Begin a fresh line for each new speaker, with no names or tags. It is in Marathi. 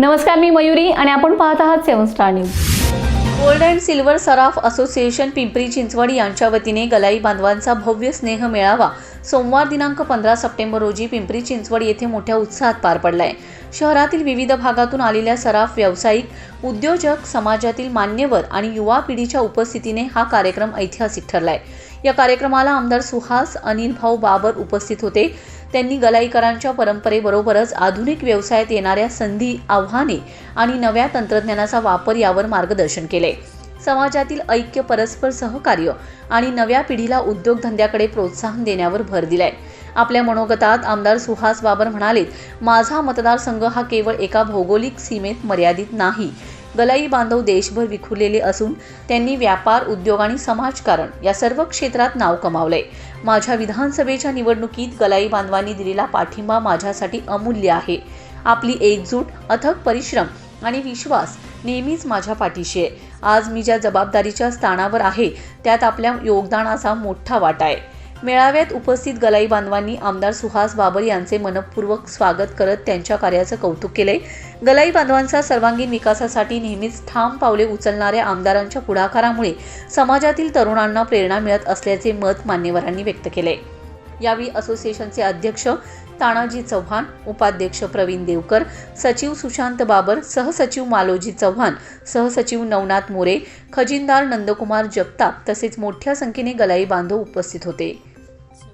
नमस्कार मी मयुरी आणि आपण पाहत आहात seven star news. Gold and silver Saraf association Pimpri Chinchwad यांच्या वतीने गलाई बांधवांचा भव्य स्नेह मेळावा सोमवार दिनांक पंधरा सप्टेंबर रोजी पिंपरी चिंचवड येथे मोठ्या उत्साहात पार पडलाय. शहरातील विविध भागातून आलेल्या सराफ व्यावसायिक उद्योजक समाजातील मान्यवर आणि युवा पिढीच्या उपस्थितीने हा कार्यक्रम ऐतिहासिक ठरलाय. या कार्यक्रमाला आमदार सुहास अनिल भाऊ बाबर उपस्थित होते. त्यांनी गलाईकरांच्या परंपरेबरोबरच आधुनिक व्यवसायात येणाऱ्या संधी आव्हाने आणि नव्या तंत्रज्ञानाचा वापर यावर मार्गदर्शन केले. समाजातील ऐक्य परस्पर सहकार्य आणि नव्या पिढीला उद्योगधंद्याकडे प्रोत्साहन देण्यावर भर दिलाय. आपल्या मनोगतात आमदार सुहास बाबर म्हणालेत माझा मतदारसंघ हा केवळ एका भौगोलिक सीमेत मर्यादित नाही. गलाई बांधव देशभर विखुरलेले असून त्यांनी व्यापार उद्योग आणि समाजकारण या सर्व क्षेत्रात नाव कमावलंय. माझ्या विधानसभेच्या निवडणुकीत गलाई बांधवांनी दिलेला पाठिंबा माझ्यासाठी अमूल्य आहे. आपली एकजूट अथक परिश्रम आणि विश्वास नेहमीच माझ्या पाठीशी आहे. आज मी ज्या जबाबदारीच्या स्थानावर आहे त्यात आपल्या योगदानाचा मोठा वाटा आहे. मेळाव्यात उपस्थित गलाई बांधवांनी आमदार सुहास बाबर यांचे मनपूर्वक स्वागत करत त्यांच्या कार्याचं कौतुक केले. गलाई बांधवांचा सर्वांगीण विकासासाठी नेहमीच ठाम पावले उचलणाऱ्या आमदारांच्या पुढाकारामुळे समाजातील तरुणांना प्रेरणा मिळत असल्याचे मत मान्यवरांनी व्यक्त केले. यावेळी असोसिएशनचे अध्यक्ष तानाजी चव्हाण उपाध्यक्ष प्रवीण देवकर सचिव सुशांत बाबर सहसचिव मालोजी चव्हाण सहसचिव नवनाथ मोरे खजिनदार नंदकुमार जगताप तसेच मोठ्या संख्येने गलाई बांधव उपस्थित होते.